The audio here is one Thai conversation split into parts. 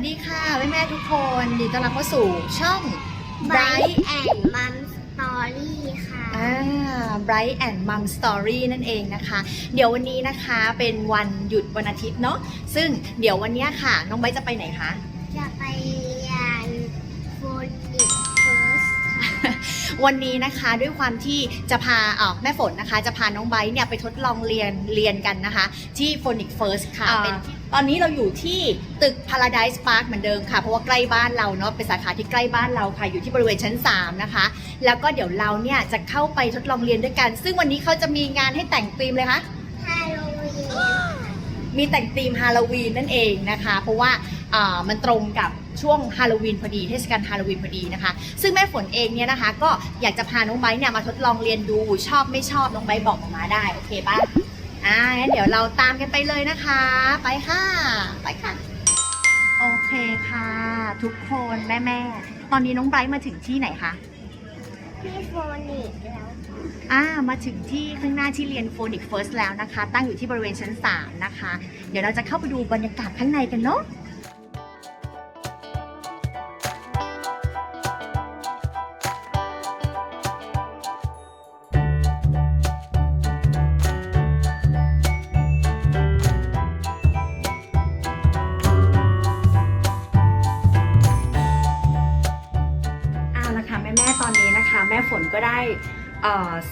สดีค่ะแม่แม่ๆทุกคนยินดีต้อนรับเข้าสู่ช่อง Bright and Mom Story ค่ะอ่า Bright and Mom Story นั่นเองนะคะ เดี๋ยววันนี้นะคะเป็นวันหยุดวันอาทิตย์เนาะซึ่งเดี๋ยววันเนี้ยค่ะ น้องไบร์ทจะไปไหนคะ จะไปเรียน Phonics First ค่ะ วันนี้นะคะด้วยความที่จะพาเอ่อแม่ฝนนะคะ จะพาน้องไบร์ทเนี่ยไปทดลองเรียนเรียนกันนะคะ ที่ Phonics First ค่ะอ่าเป็น ตอนนี้เราอยู่ที่ตึก Paradise Park เหมือนเดิมค่ะ เพราะว่าใกล้บ้านเราเนาะเป็นสาขาที่ใกล้บ้านเราค่ะ อยู่ที่บริเวณชั้น 3 นะคะ แล้วก็เดี๋ยวเราเนี่ยจะเข้าไปทดลองเรียนด้วยกัน ซึ่งวันนี้เขาจะมีงานให้แต่งธีมเลยคะฮาโลวีนมีแต่งธีมฮาโลวีนนั่นเองนะคะ เพราะว่าอ่ามันตรงกับช่วงฮาโลวีนพอดีเทศกาลฮาโลวีนพอดีนะคะ ซึ่งแม่ฝนเองเนี่ยนะคะ ก็อยากจะพาน้องไบร์ทเนี่ยมาทดลองเรียนดูชอบไม่ชอบน้องไบร์ทบอกออกมาได้โอเคปะ อ่างั้นเดี๋ยวเราตามกันไปเลยนะคะ ไปค่ะ ไปค่ะ โอเคค่ะ ทุกคนแม่แม่ๆตอนนี้น้องไบร์ทมาถึงที่ไหนคะที่โฟนิกแล้ว อ่ามาถึงที่ข้างหน้าที่เรียน Phonics First แล้วนะคะ ตั้งอยู่ที่บริเวณชั้น 3 นะคะ เดี๋ยวเราจะเข้าไปดูบรรยากาศข้างในกันเนาะ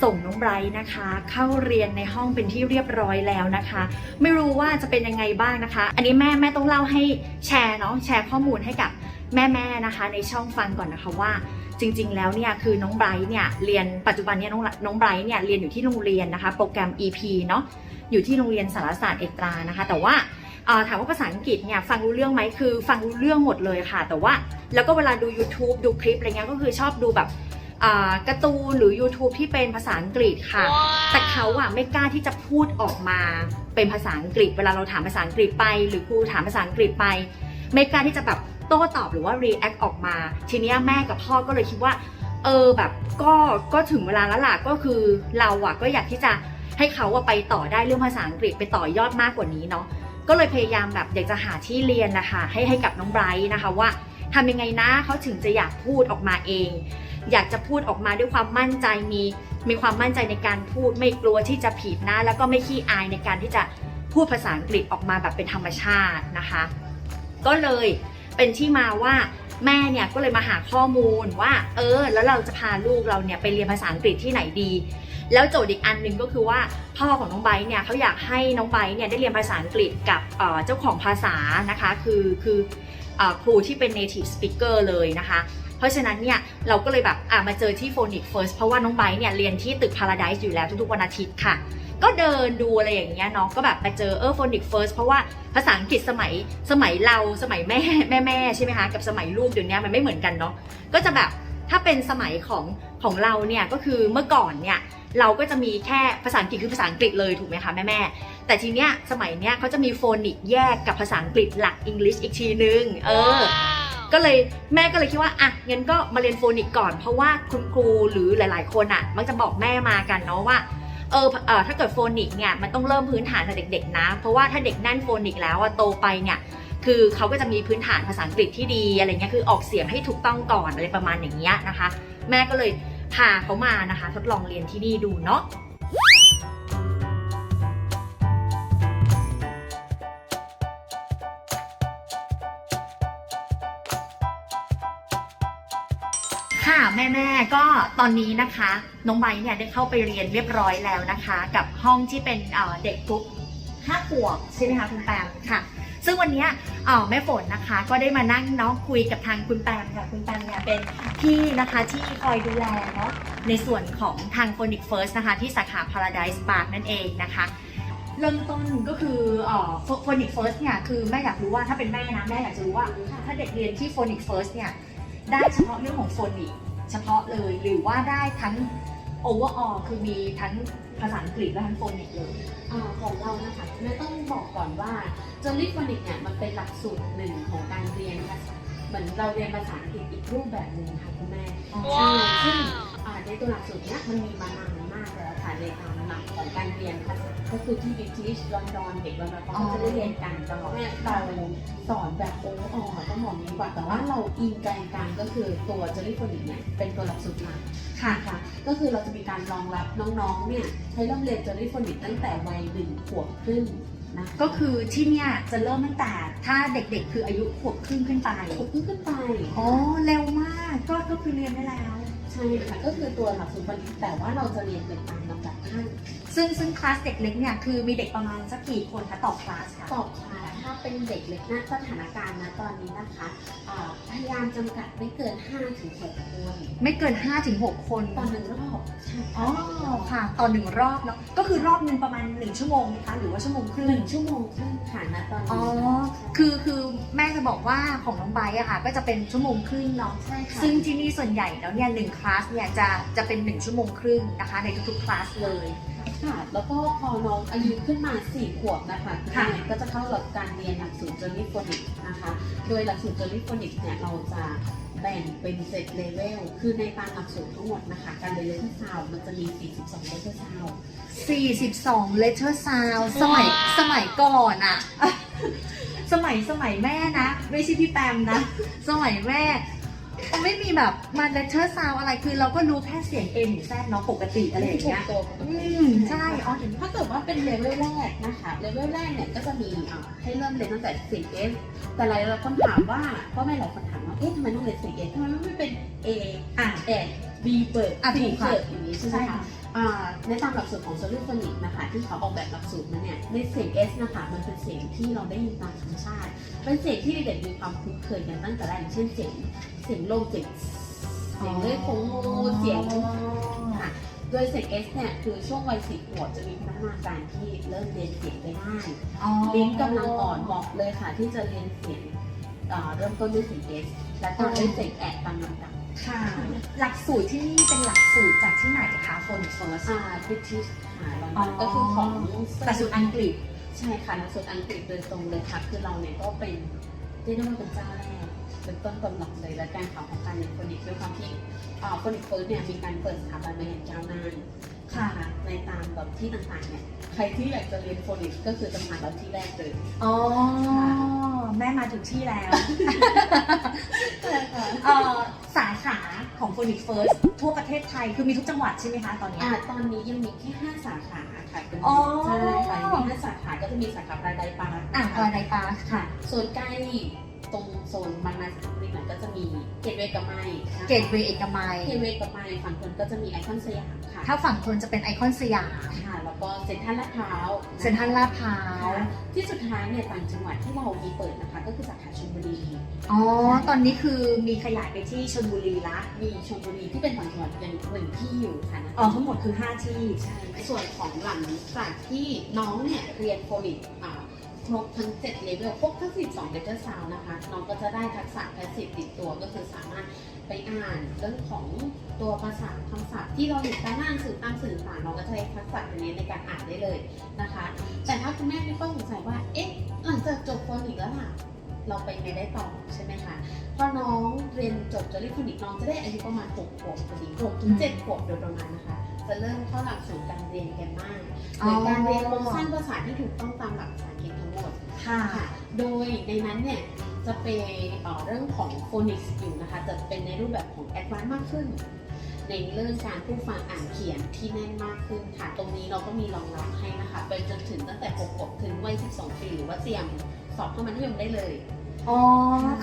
ส่งน้องไบรท์นะคะ เข้าเรียนในห้องเป็นที่เรียบร้อยแล้วนะคะ ไม่รู้ว่าจะเป็นยังไงบ้างนะคะ อันนี้แม่แม่ต้องเล่าให้แชร์เนาะแชร์ข้อมูลให้กับแม่แม่ๆนะคะ ในช่องฟังก่อนนะคะว่า จริง ๆ แล้วเนี่ยคือน้องไบรท์เนี่ยเรียนปัจจุบันเนี่ยน้องน้องไบรท์เนี่ยเรียนอยู่ที่โรงเรียนนะคะ โปรแกรม EP เนาะอยู่ที่โรงเรียนสารศาสตร์เอกตรานะคะ แต่ว่าถามว่าภาษาอังกฤษเนี่ยฟังรู้เรื่องไหมคือ ฟังรู้เรื่องหมดเลยค่ะ แต่ว่าแล้วก็เวลาดู YouTube ดูคลิปอะไรเงี้ยก็คือชอบดูแบบ การ์ตูนหรือ YouTube ที่เป็นภาษาอังกฤษค่ะ แต่เขาอะไม่กล้าที่จะพูดออกมาเป็นภาษาอังกฤษ เวลาเราถามภาษาอังกฤษไป หรือครูถามภาษาอังกฤษไป ไม่กล้าที่จะแบบโต้ตอบหรือว่า react ออกมา ทีเนี้ยแม่กับพ่อก็เลยคิดว่า เออแบบก็ก็ถึงเวลาแล้วล่ะก็คือเราอะก็อยากที่จะให้เขาอะไปต่อได้เรื่องภาษาอังกฤษไปต่อยอดมากกว่านี้เนาะก็เลยพยายามแบบอยากจะหาที่เรียนนะคะให้ให้กับน้องไบรท์นะคะว่าทำยังไงนะเขาถึงจะอยากพูดออกมาเอง อยากจะพูดออกมาด้วยความมั่นใจมีมีความมั่นใจในการพูดไม่กลัวที่จะผิดนะ แล้วก็ไม่ขี้อายในการที่จะพูดภาษาอังกฤษออกมาแบบเป็นธรรมชาตินะคะ ก็เลยเป็นที่มาว่าแม่เนี่ยก็เลยมาหาข้อมูลว่า เออ แล้วเราจะพาลูกเราเนี่ยไปเรียนภาษาอังกฤษที่ไหนดี แล้วโจทย์อีกอันหนึ่งก็คือว่าพ่อของน้องไบเนี่ยเขาอยากให้น้องไบเนี่ยได้เรียนภาษาอังกฤษกับเจ้าของภาษานะคะ คือคืออครูที่เป็น native speaker เลยนะคะ เพราะฉะนั้นเนี่ยเราก็เลยแบบอะมาเจอที่ Phonics First เพราะว่าน้องไบร์เนี่ยเรียนที่ตึก Paradise อยู่แล้วทุกๆวันอาทิตย์ค่ะก็เดินดูอะไรอย่างเงี้ยเนาะก็แบบมาเจอเออ Phonics First เพราะว่าภาษาอังกฤษสมัยสมัยเราสมัยแม่แม่แม่ใช่ไหมคะกับสมัยลูกเดี๋ยวนี้มันไม่เหมือนกันเนาะก็จะแบบถ้าเป็นสมัยของของเราเนี่ยก็คือเมื่อก่อนเนี่ยเราก็จะมีแค่ภาษาอังกฤษคือภาษาอังกฤษเลยถูกไหมคะแม่แม่แต่ทีเนี้ยสมัยเนี้ยเขาจะมีโฟนิกแยกกับภาษาอังกฤษหลักอังกฤษอีกทีนึงเออ ก็เลยแม่ก็เลยคิดว่าอะงั้นก็มาเรียนโฟนิกก่อน เพราะว่าคุณครูหรือหลาย ๆ คนอะ มักจะบอกแม่มากันเนาะว่าเออเออถ้าเกิดโฟนิกเนี่ยมันต้องเริ่มพื้นฐานแต่เด็ก ๆ นะ เพราะว่าถ้าเด็กแน่นโฟนิกแล้วอะโตไปเนี่ยคือเขาก็จะมีพื้นฐานภาษาอังกฤษที่ดีอะไรเงี้ยคือออกเสียงให้ถูกต้องก่อนอะไรประมาณอย่างเงี้ยนะคะ แม่ก็เลยพาเขามานะคะ ทดลองเรียนที่นี่ดูเนาะ แม่ๆก็ตอนนี้นะคะน้องไบร์ทเนี่ยได้เข้าไปเรียนเรียบร้อยแล้วนะคะ กับห้องที่เป็นเอ่อเด็กกรุ๊ปห้าขวบใช่ไหมคะคุณแปมค่ะ ซึ่งวันเนี้ยเอ่อแม่ฝนนะคะ ก็ได้มานั่งเนาะคุยกับทางคุณแปมค่ะคุณแปมเนี่ยเป็นพี่นะคะที่คอยดูแลเนาะในส่วนของทาง Phonics First นะคะที่สาขา Paradise Park นั่นเองนะคะเริ่มต้นก็คือเอ่อ Phonics First เนี่ยคือแม่อยากรู้ว่าถ้าเป็นแม่นะแม่อยากจะรู้ว่า ถ้าเด็กเรียนที่ Phonics First เนี่ยได้เฉพาะเรื่องของโฟนิก เฉพาะเลยหรือว่าได้ทั้ง overall คือมีทั้งภาษาอังกฤษและทั้งโฟนิกเลยอ่าของเรานะคะแม่ต้องบอกก่อนว่าจอริฟอนิกเนี่ยมันเป็นหลักสูตรหนึ่งของการเรียนภาษาเหมือนเราเรียนภาษาอังกฤษอีกรูปแบบหนึ่งค่ะคุณแม่ใช่ซึ่งอ่าใน ตัวหลักสูตรเนี้ยมันมีมานานมากแล้วค่ะในตามหลักของการเรียนภาษาก็คือที่บิทิชลอนดอนเด็กลอนดอนเขาก็จะได้เรียนกันตลอดเนี่เราสอนแบบโอ้ออต้องบอกนี้ก่อนแต่ว่าเราอินกันกลางก็คือตัวเจอรี่โฟนิกเนี่ยเป็นตัวหลักสูตรหลักค่ะค่ะก็คือเราจะมีการรองรับน้องๆเนี่ยให้เริ่มเรียนเจอรี่โฟนิกตั้งแต่วัยหนึ่งขวบครึ่งนะก็คือที่เนี่ยจะเริ่มตั้งแต่ถ้าเด็กๆ คืออายุขวบครึ่งขึ้นไปขวบครึ่งขึ้นไป อ๋อ เร็วมาก ก็ก็คือเรียนได้แล้ว ช่ค่ะก็คือตัวหลักสูตรบัณฑิตแต่ว่าเราจะเรียนเป็นตามลำดับขั้นซึ่งซึ่งคลาสเด็กเล็กเนี่ยคือมีเด็กประมาณสักกี่คนคะต่อคลาสคะตอบค่ะถ้าเป็นเด็กเล็กนะสถานการณ์นะตอนนี้นะคะอ่าพยายามจำกัดไม่เกิน5-6คนไม่เกิน 5-6 คนต่อหนึ่งรอบใช่อ๋อค่ะต่อหนึ่งรอบเนาะก็คือรอบหนึ่งประมาณ 1 ชั่วโมงนะคะหรือว่าชั่วโมงครึ่หนึ่งงชั่วโมงครึ่งค่ะณตอนอ๋อนี้คือคือแม่จะบอกว่าของน้องไบร์ทอะค่ะก็จะเป็นชั่วโมงครึ่งเนาะใช่ค่ะซึ่งที่นี่ส่วนใหญ่แล้วเนี่ยหนึ่งคลาสเนี่ยจะจะเป็น1ชั่วโมงครึ่งนะคะ ในทุกๆคลาสเลย ค่ะแล้วก็พอน้องอายุขึ้นมา 4 ขวบนะคะณค่ะแม่ก็จะเข้าหลักการเรียนหลักสูตรเจอริฟอนิกนะคะ โดยหลักสูตรเจอริฟอนิกเนี่ยเราจะแบ่งเป็นเซตเลเวล คือในตามหลักสูตรทั้งหมดนะคะ การเรียนเลเวลซาวมันจะมี 42เลเวลซาว 42 letter sound สมัยสมัยก่อนอะ สมัยสมัยแม่นะ ไม่ใช่พี่แปมนะ สมัยแม่ไม่มีแบบมา letter sound อะไรคือเราก็รู้แค่เสียง A หรือ Z เนาะปกติอะไรอย่างเงี้ยตัวอืมใช่อ๋อเห็นถ้าเกิดว่าเป็นเลเวลแรกนะคะเลเวลแรกเนี่ยก็จะมีอ่าให้เริ่มเรียนตั้งแต่เสียง S แต่หลายคนถามว่าพ่อแม่หลายคนถามว่าเอ๊ะทำไมต้องเรียนเสียง S ทำไมไม่เป็น A อะแอน B เปิดอะ C ถูกค่ะเปิดอย่างนี้ใช่ไหมใช่คะค่ะอ่า ในตามหลักสูตรของโซลูฟอนิกนะคะที่เขาออกแบบหลักสูตรมาเนี่ยในเสียง S นะคะมันเป็นเสียงที่เราได้ยินตามธรรมชาติ เป็นเสียงที่เด็กๆมีความคุ้นเคยกันตั้งแต่แรกอย่างเช่นเสียงเสียงลมเสียงเสียงเลื่อยโค้งงูเสียงค่ะโดยเสียง S เนี่ยคือช่วงวัยสี่ขวบจะมีพัฒนาการที่เริ่มเรียนเสียงไปได้อ๋อลิ้นกำลังอ่อนเหมาะเลยค่ะ ที่จะเรียนเสียงอ่าเริ่มต้นด้วยเสียง S และตามด้วยเสียงแอดตามลำดับ ค่ะ หลักสูตรที่นี่เป็นหลักสูตรจากที่ไหนคะ Phonics First อ่า British ค่ะลอนอ๋ดออนก็คือของหลักสูตรอังกฤษใช่ค่ะหลักสูตรอังกฤษโดยตรงเลยค่ะ คือเราเนี่ยก็เป็นเรียกได้ว่าเป็นเจ้าแรกเป็นต้นตำรับเลยและการข่าวของการเรียนโฟนิกส์ด้วยความที่อ่าโฟนิกส์เฟิร์สเนี่ยมีการเปิดสถาบันมาอย่างยาวนานค่ะในตามแบบที่ต่างๆเนี่ยใครที่อยากจะเรียนโฟนิกส์ก็คือจะผ่านเราที่แรกเลยอ๋อแม่มาถูกที่แล้วใช่ค่ะเอ่อ สาขาของ Phonics First ทั่วประเทศไทยคือมีทุกจังหวัดใช่ไหมคะตอนเนี้ยอ่าตอนนี้ยังมีแค่5สาขาค่ะเป็นอ๋อ ใช่ค่ะมีห้าสาขาก็จะมีสาขาปลายไดปาร์คอะนะคะปลาไดปาร์คค่ะโซนใกล้ ตรงโซนบางนาสิงห์บุรีหน่อยก็จะมีเกตเวย์กับไมค์นะคะเกตเวย์เอกมัย เกตเวย์กับไมค์ฝั่งคนก็จะมีไอคอนสยามค่ะถ้าฝั่งทนจะเป็นไอคอนสยาม ค่ะ แล้วก็เซ็นทรัลลาดพร้าวะคะเซ็นทรัลลาดพร้าวค่ะที่สุดท้ายเนี่ยต่างจังหวัดที่เรามีเปิดนะคะ ก็คือสาขาชลบุรี อ๋อ ตอนนี้คือมีขยายไปที่ชลบุรีละ มีชลบุรีที่เป็นต่างจังหวัดยังหนึ่งที่อยู่ค่ะนะอ๋อทั้งหมดคือ 5 ที่ ใช่ในส่วนของหลังจากที่น้องเนี่ยเรียนโฟลิกอ่า ครบทั้ง7เลเวลครบทั้ง 12เลเวลซาวนะคะ น้องก็จะได้ทักษะแพสซีฟติดตัวก็คือสามารถไปอ่านเรื่องของตัวภาษาคำศัพท์ที่เราเห็นตามหน้าหนังสือตามสื่อต่างๆน้องก็จะใช้ทักษะตรงนี้ในการอ่านได้เลยนะคะ แต่ถ้าคุณแม่มีข้อสงสัยว่าเอ๊ะหลังจากจบโฟนิกแล้วล่ะเราไปไงได้ต่อใช่ไหมคะพอน้องเรียนจบจอรี่โฟนิกน้องจะได้อายุประมาณ6ขวบพอดี6ถึง7ขวบโดยประมาณนะคะ จะเริ่มเข้าหลักสูตรการเรียนแกมมาหรือการเรียนโครงสร้างภาษาที่ถูกต้องตามหลักภาษ ค่ะค่ะ โดยในนั้นเนี่ยจะเป็นเอ่อเรื่องของโฟนิกส์อยู่นะคะจะเป็นในรูปแบบของแอดวานซ์มากขึ้น ในเรื่องการพูดฟังอ่านเขียนที่แน่นมากขึ้นค่ะ ตรงนี้เราก็มีรองรับให้นะคะไปจนถึงตั้งแต่6ขวบถึงวัย 12 ปีหรือว่าเตรียมสอบเข้ามัธยมได้เลย อ๋อ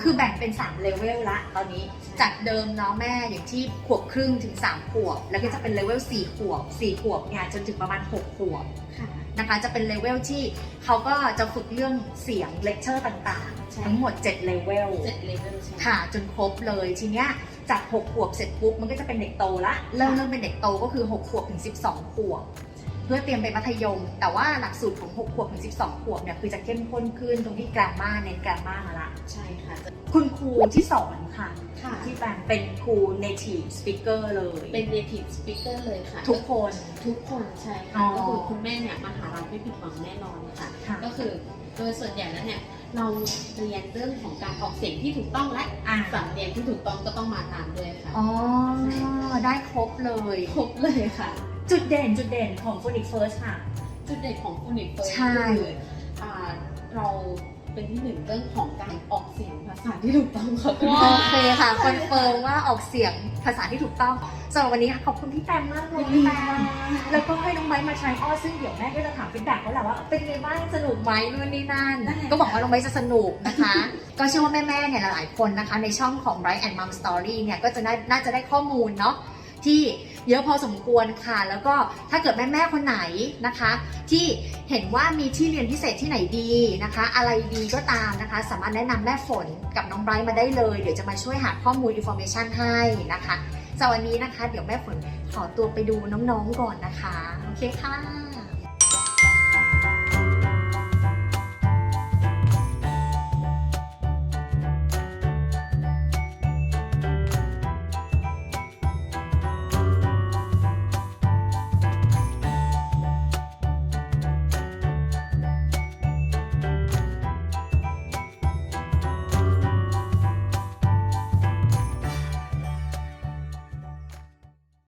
คือแบ่งเป็น3เลเวลละตอนนี้ จากเดิมเนาะแม่อย่างที่ขวบครึ่งถึง 3 ขวบ แล้วก็จะเป็นเลเวล4ขวบ 4 ขวบเนี่ยจนถึงประมาณ 6 ขวบ ค่ะ นะคะ จะเป็นเลเวลที่เขาก็จะฝึกเรื่องเสียงเลคเชอร์ต่างใช่ๆทั้งหมด 7 เลเวลเจ็ดเลเวลใช่ไหมค่ะจนครบเลยทีเนี้ยจาก 6 ขวบเสร็จปุ๊บมันก็จะเป็นเด็กโตละ เริ่มเริ่มเป็นเด็กโตก็คือ 6 ขวบถึง 12 ขวบ เพื่อเตรียมไปมัธยม แต่ว่าหลักสูตรของ 6 ขวบถึง 12 ขวบเนี่ยคือจะเข้มข้นขึ้นตรงที่กราม่าเน้นกราม่ามาละ ใช่ค่ะจะคุณครูที่สอนค่ะ ค่ะ ที่แปลงเป็นครู native speaker เลย เป็น native speaker เลยค่ะ ทุกคน ทุกคนใช่อ๋ค่ะอก็คือคุณแม่เนี่ยมาหาเราไม่ผิดหวังแน่นอนค่ะค่ะ ก็คือโดยส่วนใหญ่แล้วเนี่ยเราเรียนเรื่องของการออกเสียงที่ถูกต้องและอ่าสำเนียงที่ถูกต้องก็ต้องมาตามด้วยค่ะ อ๋อ ได้ครบเลย ครบเลยค่ะ จุดเด่นจุดเด่นของ Phonics First ค่ะ จุดเด่นของฟูนิกเฟิร์ใช่ คืออ่าเราเป็นที่หนึ่งเรื่องของการออกเสียงภาษาที่ถูกต้องค่ะโอเคค่ะคอนเฟิร์มว่าออกเสียงภาษาที่ถูกต้องสำหรับวันนี้ขอบคุณพี่แตมมากเลยพี่แตมแล้วก็ให้น้องไม้มาใช้อ้อซึ่งเดี๋ยวแม่ก็จะถามฟีดแบ็กเขาแหละว่าเป็นไงบ้างสนุกไหมนู่นนี่นั่น ก็บอกว่าน้องไม้จะสนุกนะคะ ก็เชื่อว่าแม่ๆเนี่ยหลายๆคนนะคะ ในช่องของ Bright and Mom Story เนี่ยก็จะน่าน่าจะได้ข้อมูลเนาะที่ เยอะพอสมควรค่ะ แล้วก็ถ้าเกิดแม่ๆคนไหนนะคะ ที่เห็นว่ามีที่เรียนพิเศษที่ไหนดีนะคะ อะไรดีก็ตามนะคะ สามารถแนะนำแม่ฝนกับน้องไบรท์มาได้เลย เดี๋ยวจะมาช่วยหาข้อมูลอินโฟเมชันให้นะคะสำหรับวันนี้นะคะ เดี๋ยวแม่ฝนขอตัวไปดูน้องๆก่อนนะคะ โอเคค่ะ